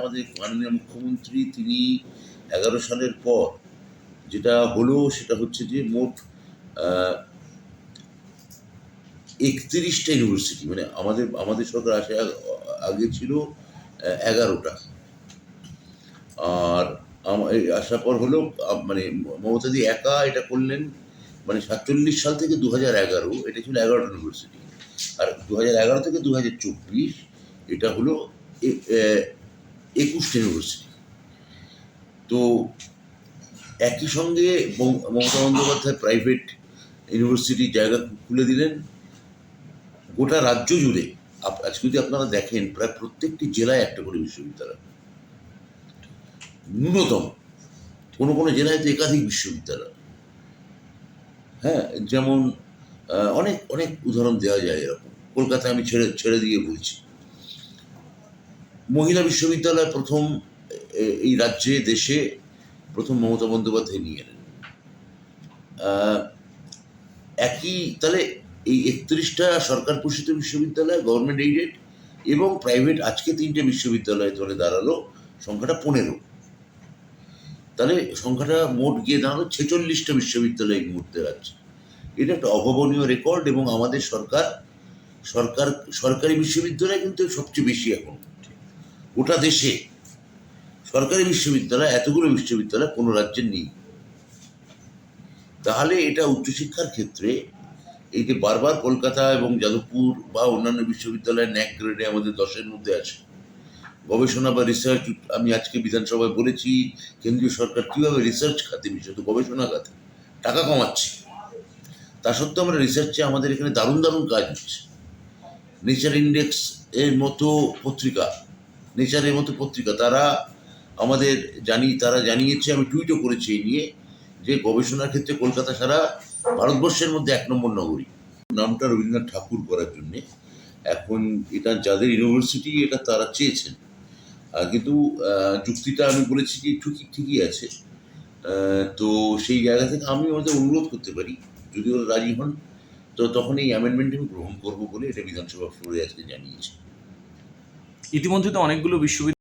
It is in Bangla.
আমাদের মাননীয় মুখ্যমন্ত্রী, তিনি এগারো সালের পর যেটা হলো সেটা হচ্ছে যে মোট একত্রিশটা ইউনিভার্সিটি মানে আমাদের আমাদের সরকার আসে আগে ছিল এগারোটা। আর আসার পর হলো মানে মমতাদি একা এটা করলেন মানে সাতচল্লিশ সাল থেকে দু হাজার এগারো, এটা ছিল এগারোটা ইউনিভার্সিটি আর দু হাজার এগারো থেকে দু হাজার চব্বিশ, এটা হলো একুশটা ইউনিভার্সিটি তো একই সঙ্গে মমতা বন্দ্যোপাধ্যায় প্রাইভেট ইউনিভার্সিটির জায়গা খুলে দিলেন। গোটা রাজ্য জুড়ে আজকে যদি আপনারা দেখেন, প্রায় প্রত্যেকটি জেলায় একটা করে বিশ্ববিদ্যালয়। ন্যূনতম। কোনো কোনো জেলায় তো একাধিক বিশ্ববিদ্যালয়। হ্যাঁ যেমন অনেক অনেক উদাহরণ দেওয়া যায় এরকম। কলকাতায় আমি ছেড়ে ছেড়ে দিয়ে বলছি। মহিলা বিশ্ববিদ্যালয় প্রথম এই রাজ্যে, দেশে প্রথম মমতা বন্দ্যোপাধ্যায় নিয়ে এলেন একই, তাহলে এই একত্রিশটা সরকার পোষিত বিশ্ববিদ্যালয় গভর্নমেন্ট এইডেড এবং প্রাইভেট আজকে তিনটে বিশ্ববিদ্যালয় ধরে দাঁড়াল, সংখ্যাটা পনেরো। তাহলে সংখ্যাটা মোট গিয়ে দাঁড়াল ছেচল্লিশটা বিশ্ববিদ্যালয় এই মুহূর্তে আছে এটা একটা অভাবনীয় রেকর্ড এবং আমাদের সরকার সরকার, সরকারি বিশ্ববিদ্যালয় কিন্তু সবচেয়ে বেশি এখন। গোটা দেশে সরকারি বিশ্ববিদ্যালয়, এতগুলো বিশ্ববিদ্যালয় কোনো রাজ্যের নেই। তাহলে এটা উচ্চশিক্ষার ক্ষেত্রে এই যে বারবার কলকাতা এবং যাদবপুর বা অন্যান্য বিশ্ববিদ্যালয়ের ন্যাক গ্রেডে আমাদের দশের মধ্যে আছে, গবেষণা বা রিসার্চ আমি আজকে বিধানসভায় বলেছি, কেন্দ্রীয় সরকার কীভাবে রিসার্চ খাতে বিশেষত গবেষণা খাতে টাকা কমাচ্ছে, তা সত্ত্বেও আমরা রিসার্চে আমাদের এখানে দারুণ দারুণ কাজ হচ্ছে। নেচার ইন্ডেক্স এর মতো পত্রিকা নেচারের মতো পত্রিকা। তারা আমাদের জানি, তারা জানিয়েছে, আমি টুইটও করেছি এই নিয়ে, যে গবেষণার ক্ষেত্রে কলকাতা সারা ভারতবর্ষের মধ্যে এক নম্বর নগরী। নামটা রবীন্দ্রনাথ ঠাকুর করার জন্যে। এখন এটা যাদের ইউনিভার্সিটি, এটা তারা চেয়েছেন। কিন্তু যুক্তিটা আমি বলেছি যে ঠিকই ঠিকই আছে। তো সেই জায়গা থেকে আমি ওদের অনুরোধ করতে পারি, যদি ওরা রাজি হন, তো তখন এই অ্যামেন্ডমেন্ট আমি গ্রহণ করব বলে এটা বিধানসভা ফ্লোরে আজকে জানিয়েছি। ইতিমধ্যে তো অনেকগুলো বিশ্ববিদ্যালয়